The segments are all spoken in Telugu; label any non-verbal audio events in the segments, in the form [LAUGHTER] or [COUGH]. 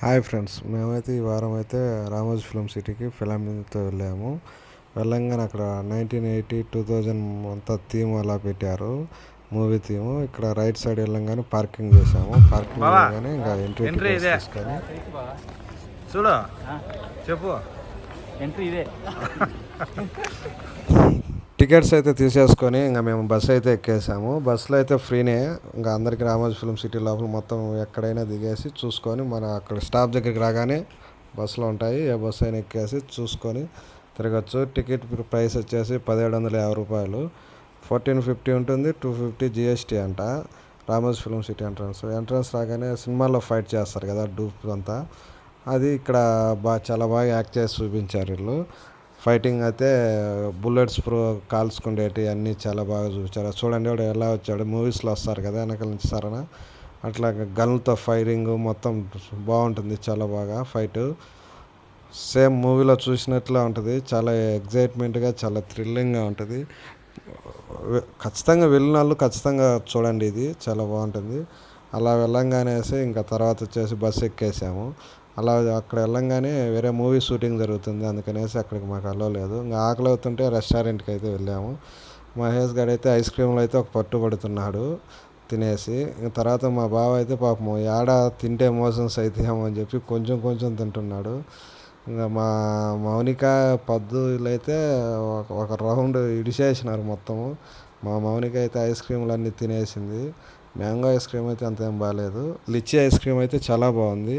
హాయ్ ఫ్రెండ్స్ మేమైతే ఈ వారం అయితే రామోజీ ఫిలిం సిటీకి ఫిలింతో వెళ్ళాము. వెళ్ళంగానే అక్కడ నైన్టీన్ ఎయిటీ టూ థౌజండ్ అంతా థీమ్ అలా పెట్టారు. Movie theme. ఇక్కడ రైట్ సైడ్ వెళ్ళంగానే పార్కింగ్ చేసాము పార్కింగ్ చేయగానే ఇంకా ఎంట్రీ. తీసుకొని చూడు చెప్పు. ఎంట్రీ ఇదే. [LAUGHS] టికెట్స్ అయితే తీసేసుకొని ఇంకా మేము బస్సు అయితే ఎక్కేసాము. బస్సులో అయితే ఫ్రీనే. ఇంకా అందరికీ రామోజీ ఫిలిం సిటీ లోపల మొత్తం ఎక్కడైనా దిగేసి చూసుకొని మన అక్కడ స్టాప్ దగ్గరికి రాగానే బస్సులు ఉంటాయి. ఏ బస్సు అయినా ఎక్కేసి చూసుకొని తిరగచ్చు. టికెట్ ప్రైస్ వచ్చేసి పదిహేడు వందల యాభై రూపాయలు. ఫోర్టీన్ ఫిఫ్టీ ఉంటుంది టూ ఫిఫ్టీ జిఎస్టీ అంట. Ramoji film city entrance. Entrance రాగానే సినిమాల్లో ఫైట్ చేస్తారు కదా డూప్ అంతా. అది ఇక్కడ బాగా చాలా బాగా యాక్ట్ చేసి చూపించారు వీళ్ళు. ఫైటింగ్ అయితే బుల్లెట్స్ ప్రో కాల్చుకుండేటి అన్నీ చాలా బాగా చూపించారు. చూడండి వాడు ఎలా వచ్చాడు. మూవీస్లో వస్తారు కదా వెనకాల నుంచి సరణ. అట్లా గన్లతో ఫైరింగ్ మొత్తం బాగుంటుంది చాలా బాగా ఫైటు. సేమ్ మూవీలో చూసినట్లే ఉంటుంది. చాలా ఎగ్జైట్మెంట్గా చాలా థ్రిల్లింగ్గా ఉంటుంది. ఖచ్చితంగా వెళ్ళిన వాళ్ళు ఖచ్చితంగా చూడండి ఇది. చాలా బాగుంటుంది. అలా వెళ్ళంగానేసి ఇంకా తర్వాత వచ్చేసి బస్సు ఎక్కేసాము. అలా అక్కడ వెళ్ళంగానే వేరే మూవీ షూటింగ్ జరుగుతుంది. అందుకనేసి అక్కడికి మాకు అలవలేదు ఇంకా ఆకలి అవుతుంటే రెస్టారెంట్కి అయితే వెళ్ళాము. మహేష్ గారు అయితే ఐస్ క్రీమ్లో అయితే ఒక పట్టు పడుతున్నాడు తినేసి. ఇంక తర్వాత మా బావ అయితే పాపం ఏడ తింటే మోషన్స్ అవుతాయేమో అని చెప్పి కొంచెం కొంచెం తింటున్నాడు. ఇంకా మా మౌనిక పద్దులు అయితే ఒక ఒక రౌండ్ ఇడిచేసినారు మొత్తము. మా మౌనిక అయితే ఐస్ క్రీమ్లు అన్నీ తినేసింది. మ్యాంగో ఐస్ క్రీమ్ అయితే అంతేం బాగాలేదు లిచ్చి ఐస్ క్రీమ్ అయితే చాలా బాగుంది.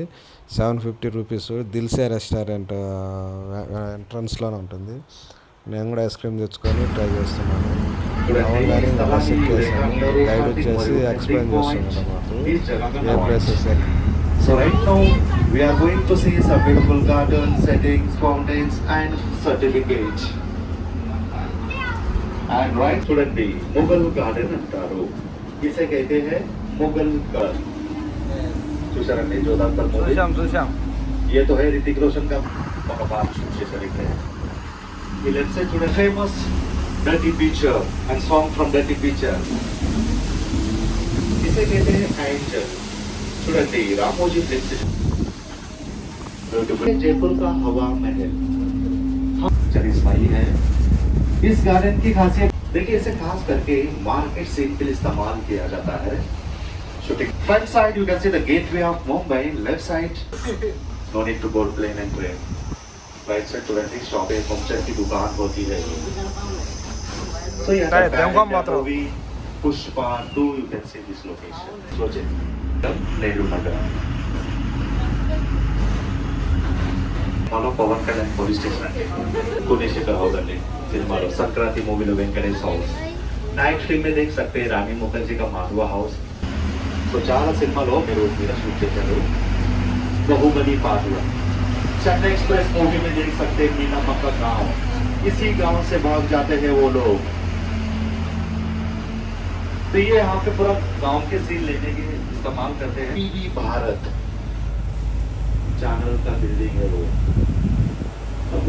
Seven fifty rupees. Dilse restaurant ఎంట్రన్స్లోనే ఉంటుంది. నేను కూడా ఐస్ క్రీమ్ తెచ్చుకొని ట్రై చేస్తున్నాను. అవును ఇంకా బస్ ఎక్కేసాను గైడ్ వచ్చేసి ఎక్స్ప్లెయిన్ చేస్తున్నాడు మాకు. ఏ places So right now we are going to see some beautiful gardens, settings, fountains and certificates. And right చూడండి ముగల్ గార్డెన్ అంటారు. जिसे कहते हैं मुगल काल सुशरण ने जोधाकर मोदी ये तो है ऋतिक रोशन का महाभारत सुशेषरिक है let's say today famous Dirty Picture and song from Dirty Picture. इसे कहते हैं एंजल सुरंदी रामोजी फ़िल्म जयपुर का हवा महल। हम चरिश्माई है इस गार्डन की खासियत देखिए इसे खास करके मार्केट सेल के इस्तेमाल किया जाता है। Front side you can see the gateway of Mumbai left side no need to go plane and train right side to renting shop है पंचर की दुकान होती है। तो यहाँ का मात्र भी Pushpa two you can see this location सोचे Nehru Nagar follow Pawan Kalyan police station को होगा नहीं। हाउस अंडी సినిమాలో సంక్రాంతి మూవీలో వెంకటేష్ హౌస్ నైట్ ఫిల్మ్ में देख सकते हैं रानी मुखर्जी का माधवा हाउस సో చాలా సినిమాలో మీరు మీద షూట్ చేశారు Baahubali part one Chennai Express movie में देख सकते हैं मीना मक्का गांव इसी गांव से भाग जाते हैं वो लोग तो ये यहाँ पे पूरा गांव के सीन लेने के इस्तेमाल करते हैं टीवी भारत चैनल का बिल्डिंग है वो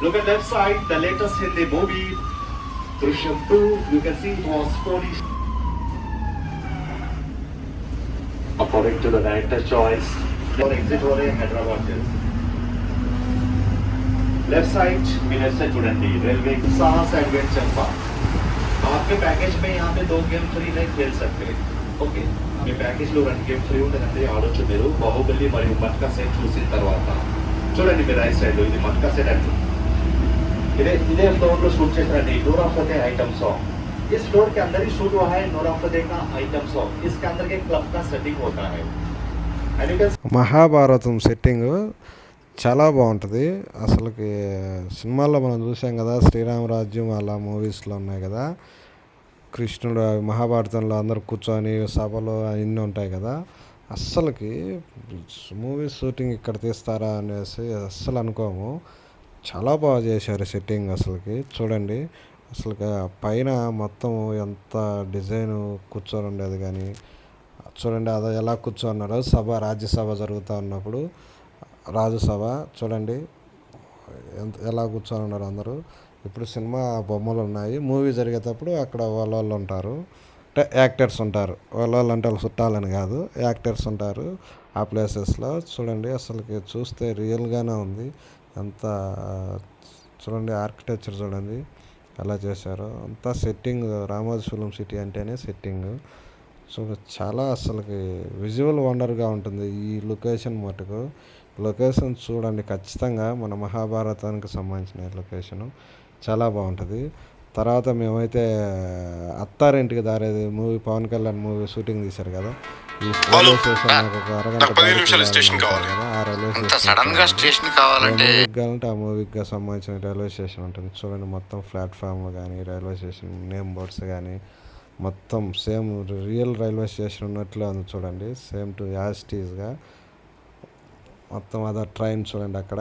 Look at that side, the latest Hindi movie, Drishyam 2, you can see it was Polish. According to the director's choice, the exit hole Hyderabad. Left side, we left Chudandi, Railway, Sahas and Venture Park. आपके पैकेज में यहाँ पे दो गेम फ्री नहीं खेल सकते ఓకే మీ ప్యాకేజ్లో రెండు గేమ్ ఫ్రీ ఉంటుందండి ఆడొచ్చు మీరు బాహుబలి మరియు మట్కా సెట్ చూసిన తర్వాత చూడండి మీరు రైట్ సైడ్ ఇది మట్కా సెట్ అండి ఇదే ఇదే ఫ్లోర్ లో షూట్ చేశారండి Noor of Fateh item song इस फ्लोर के अंदर ही शूट हुआ है नूर ऑफ फतेह का आइटम सॉन्ग इसके अंदर के क्लब का सेटिंग होता है And you can Mahabharatam setting చాలా బాగుంటుంది అసలుకి సినిమాల్లో మనం చూసాం కదా శ్రీరామరాజ్యం అలా మూవీస్లో ఉన్నాయి కదా కృష్ణుడు మహాభారతంలో అందరు కూర్చొని సభలో అవన్నీ ఉంటాయి కదా. అస్సలకి మూవీ షూటింగ్ ఇక్కడ తీస్తారా అనేసి అస్సలు అనుకోము. చాలా బాగా చేశారు సెట్టింగ్ అసలుకి. చూడండి అసలు పైన మొత్తం ఎంత డిజైన్ కూర్చొని ఉండేది కానీ చూడండి అది ఎలా కూర్చోన్నారు సభ రాజ్యసభ జరుగుతూ ఉన్నప్పుడు రాజ్యసభ చూడండి ఎంత ఎలా కూర్చొని ఉన్నారు అందరూ. ఇప్పుడు సినిమా బొమ్మలు ఉన్నాయి మూవీ జరిగేటప్పుడు అక్కడ వాళ్ళ వాళ్ళు ఉంటారు. అంటే యాక్టర్స్ ఉంటారు. వాళ్ళ వాళ్ళు అంటే వాళ్ళు చుట్టాలని కాదు. యాక్టర్స్ ఉంటారు. ఆ ప్లేసెస్లో చూడండి అసలుకి చూస్తే రియల్గానే ఉంది. అంత చూడండి ఆర్కిటెక్చర్ చూడండి ఎలా చేశారు. అంతా సెట్టింగ్ రామోజీ ఫిలిం సిటీ అంటేనే సెట్టింగ్. సో చాలా అసలుకి విజువల్ వండర్గా ఉంటుంది ఈ లొకేషన్ మటుకు. లొకేషన్ చూడండి ఖచ్చితంగా మన మహాభారతానికి సంబంధించిన లొకేషను. చాలా బాగుంటుంది. తర్వాత మేమైతే Attarintiki Daredi movie Pawan Kalyan movie shooting తీశారు కదా. ఈ రైల్వే స్టేషన్ ఒక అరగంట బయటికి స్టేషన్ కావాలి. కదా, ఆ రైల్వే స్టేషన్ సడన్గా స్టేషన్ కావాలంటే ఆ మూవీకి సంబంధించిన రైల్వే స్టేషన్ ఉంటుంది. చూడండి మొత్తం ప్లాట్ఫామ్లు కానీ రైల్వే స్టేషన్ నేమ్ బోర్డ్స్ కానీ మొత్తం సేమ్ రియల్ రైల్వే స్టేషన్ ఉన్నట్లే ఉంది చూడండి. సేమ్ టు యాస్టీస్గా మొత్తం అదే ట్రైన్ చూడండి అక్కడ.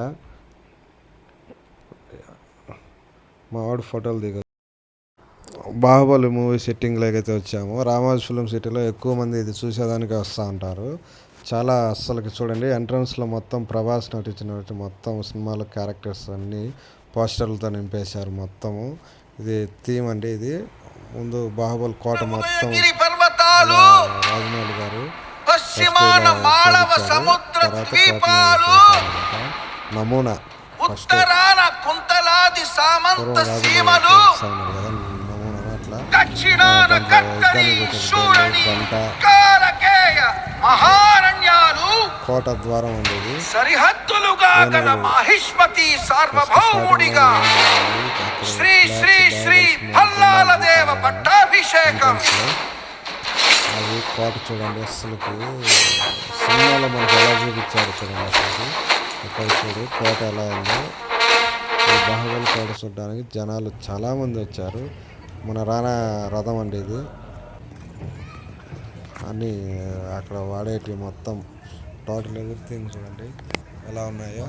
మా వాడు ఫోటోలు దిగ బాహుబలి మూవీ సెట్టింగ్లోకి అయితే వచ్చాము. రామోజీ ఫిలిం సిటీలో ఎక్కువ మంది ఇది చూసేదానికి వస్తూ ఉంటారు. చాలా అస్సలకి చూడండి. ఎంట్రన్స్లో మొత్తం ప్రభాస్ నటించినట్టు మొత్తం సినిమాలో క్యారెక్టర్స్ అన్నీ పోస్టర్లతో నింపేశారు మొత్తము. ఇది థీమ్ అండి ఇది. ముందు బాహుబలి కోట మొత్తం రాజమౌళి గారు తర్వాత. నమూనా. ఫస్ట్ పూర్వం సామంత సీమలు దక్షిణాన కట్టడి శూరణి గంట కారకేయ మహారణ్యాలు కోట ద్వారం ఉండేది సరిహద్దులుగా గల. మాహిష్మతి సార్వభౌముడిగా శ్రీ శ్రీ శ్రీ. భల్లాల జెండాలు దేవ. పట్టాభిషేకం. అది కోట చూడండి అసలుకి సినిమాలో మనకు ఎలా చూపించారు చూడండి అసలుకి ఇక్కడ చూడు కోట ఎలా ఉందో బాహుబలి కోట చూడడానికి జనాలు చాలామంది వచ్చారు. మన రానా రథం అండి ఇది. అన్నీ అక్కడ వాడేటి మొత్తం టోటల్ ఎవ్రీథింగ్ చూడండి ఎలా ఉన్నాయో.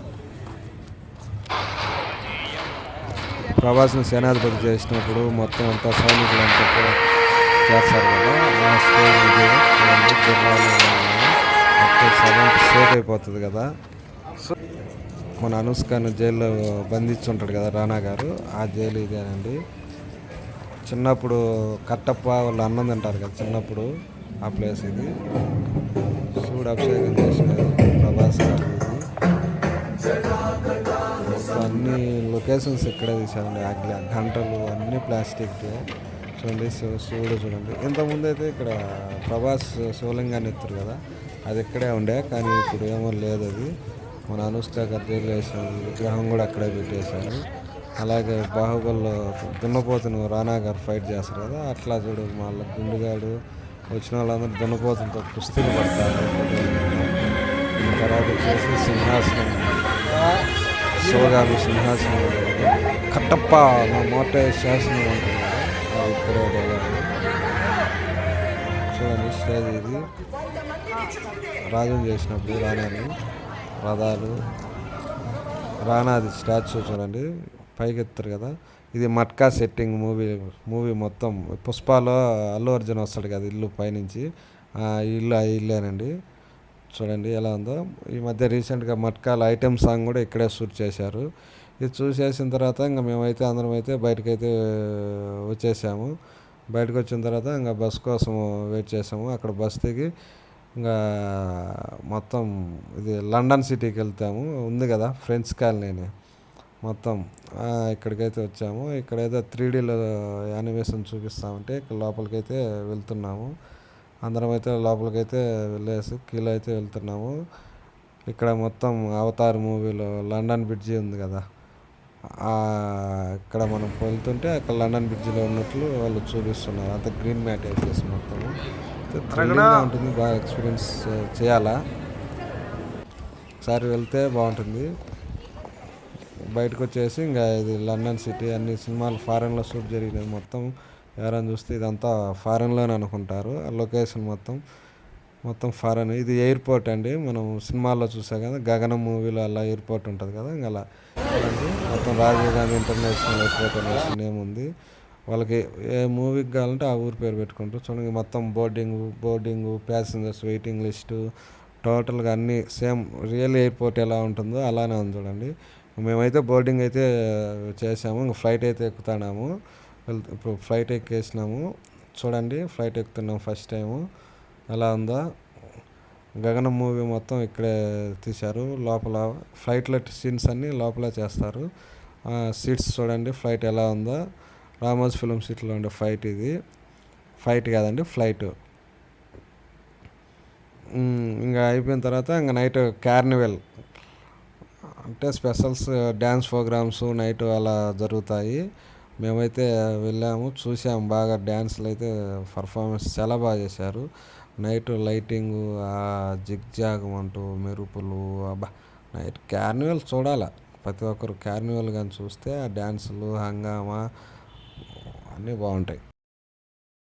ప్రభాస్ని సేనాధిపతి చేసినప్పుడు మొత్తం అంతా సైనికులు అంతా కూడా చేస్తారు కదా. ఆ స్టేజ్ మొత్తం సగం అయిపోతుంది కదా. మన అనుష్కను జైల్లో బంధించుంటాడు కదా రానా గారు. ఆ జైలు ఇదేనండి చిన్నప్పుడు కట్టప్ప వాళ్ళు అన్నం తింటారు కదా చిన్నప్పుడు ఆ ప్లేస్ ఇది. శివుడు అభిషేకం చేసిన ప్రభాస్ గారు ఇది. అన్ని లొకేషన్స్ ఇక్కడే తీసారండి ఆ గంటలు అన్ని ప్లాస్టిక్ చూడండి శివ- శివుడు చూడండి. ఇంతకుముందు అయితే ఇక్కడ ప్రభాస్ శివలింగాన్ని ఎత్తారు కదా అది ఇక్కడే ఉండే. కానీ ఇప్పుడు ఏమో లేదు అది. మన అనుష్క గారు వేసిన విగ్రహం కూడా అక్కడే పెట్టేశారు. అలాగే బాహుబలిలో దున్నపోతును రానా గారు ఫైట్ చేస్తారు కదా అట్లా చూడు వాళ్ళ గుండుగాడు వచ్చిన వాళ్ళందరూ దున్నపోతులతో కుస్తీలు పడతారు. తర్వాత వచ్చేసి సింహాసనం. శివగామి సింహాసనం. కట్టప్ప నా మోట శాసనం అంటున్నాడు చూడండి స్టేజ్ ఇది. రాజం చేసినప్పుడు రానాని రథాలు రానాది స్టాచ్యూ చూడండి పైకెత్తారు కదా. ఇది మట్కా సెట్టింగ్ మూవీ మూవీ మొత్తం. పుష్పాలో అల్లు అర్జున్ వస్తాడు కదా ఇల్లు పైనుంచి. ఆ ఇల్లు ఆ ఇల్లేనండి చూడండి ఎలా ఉందో. ఈ మధ్య రీసెంట్గా మట్కాల ఐటెం సాంగ్ కూడా ఇక్కడే షూట్ చేశారు. ఇది చూసేసిన తర్వాత ఇంకా మేమైతే అందరం అయితే బయటకైతే వచ్చేసాము. బయటకు వచ్చిన తర్వాత ఇంకా బస్ కోసం వెయిట్ చేసాము. అక్కడ బస్ దిగి ఇంకా మొత్తం ఇది లండన్ సిటీకి వెళ్తాము. ఉంది కదా ఫ్రెండ్స్ కాలనీ మొత్తం ఇక్కడికైతే వచ్చాము. ఇక్కడైతే త్రీ డీలో యానిమేషన్ చూపిస్తామంటే ఇక్కడ లోపలికైతే వెళ్తున్నాము. అందరం అయితే లోపలికైతే వెళ్ళేసి కీలో అయితే వెళ్తున్నాము. ఇక్కడ మొత్తం అవతార్ మూవీలో లండన్ బ్రిడ్జి ఉంది కదా ఇక్కడ మనం వెళ్తుంటే అక్కడ లండన్ బ్రిడ్జిలో ఉన్నట్లు వాళ్ళు చూపిస్తున్నారు. అంత గ్రీన్ మ్యాట్ వేసేసి మొత్తం ఉంటుంది బాగా ఎక్స్పీరియన్స్ చేయాలా? ఒకసారి వెళ్తే బాగుంటుంది. బయటకు వచ్చేసి ఇంకా ఇది లండన్ సిటీ అన్ని సినిమాలు ఫారెన్లో షూట్ జరిగినది మొత్తం ఎవరైనా చూస్తే ఇదంతా ఫారెన్లోనే అనుకుంటారు. ఆ లొకేషన్ మొత్తం మొత్తం ఫారెన్ ఇది ఎయిర్పోర్ట్ అండి. మనం సినిమాల్లో చూసా కదా గగనం మూవీలో అలా ఎయిర్పోర్ట్ ఉంటుంది కదా ఇంకా అలా మొత్తం రాజీవ్ గాంధీ ఇంటర్నేషనల్ ఎయిర్పోర్ట్ అనేసి నేమ్ ఉంది. వాళ్ళకి ఏ మూవీకి కావాలంటే ఆ ఊరి పేరు పెట్టుకుంటారు చూడండి మొత్తం boarding boarding passengers waiting list టోటల్గా అన్నీ సేమ్ రియల్ ఎయిర్పోర్ట్ ఎలా ఉంటుందో అలానే ఉంది చూడండి. మేమైతే బోర్డింగ్ అయితే చేసాము ఇంకా ఫ్లైట్ అయితే ఎక్కుతున్నాము. ఇప్పుడు ఫ్లైట్ ఎక్కేసినాము. చూడండి ఫ్లైట్ ఎక్కుతున్నాం ఫస్ట్ టైము ఎలా ఉందా? గగన మూవీ మొత్తం ఇక్కడే తీశారు. లోపల ఫ్లైట్లో సీన్స్ అన్నీ లోపల చేస్తారు. సీట్స్ చూడండి ఫ్లైట్ ఎలా ఉందో? రామోజ్ ఫిలిం సిటీలో ఉండే ఫ్లైట్ ఇది. ఫైట్ కాదండి ఫ్లైట్ ఇంకా అయిపోయిన తర్వాత ఇంకా నైట్ కార్నివెల్ అంటే స్పెషల్స్ డ్యాన్స్ ప్రోగ్రామ్స్ నైట్ అలా జరుగుతాయి. మేమైతే వెళ్ళాము చూసాము బాగా డ్యాన్స్లు అయితే పర్ఫార్మెన్స్ చాలా బాగా చేశారు. నైట్ లైటింగ్ ఆ జిగ్ జాగ్ అంటూ మెరుపులు అబ్బా నైట్ కార్నివల్ చూడాలి. ప్రతి ఒక్కరు కార్నివల్ కానీ చూస్తే ఆ డ్యాన్సులు హంగామా అన్నీ బాగుంటాయి.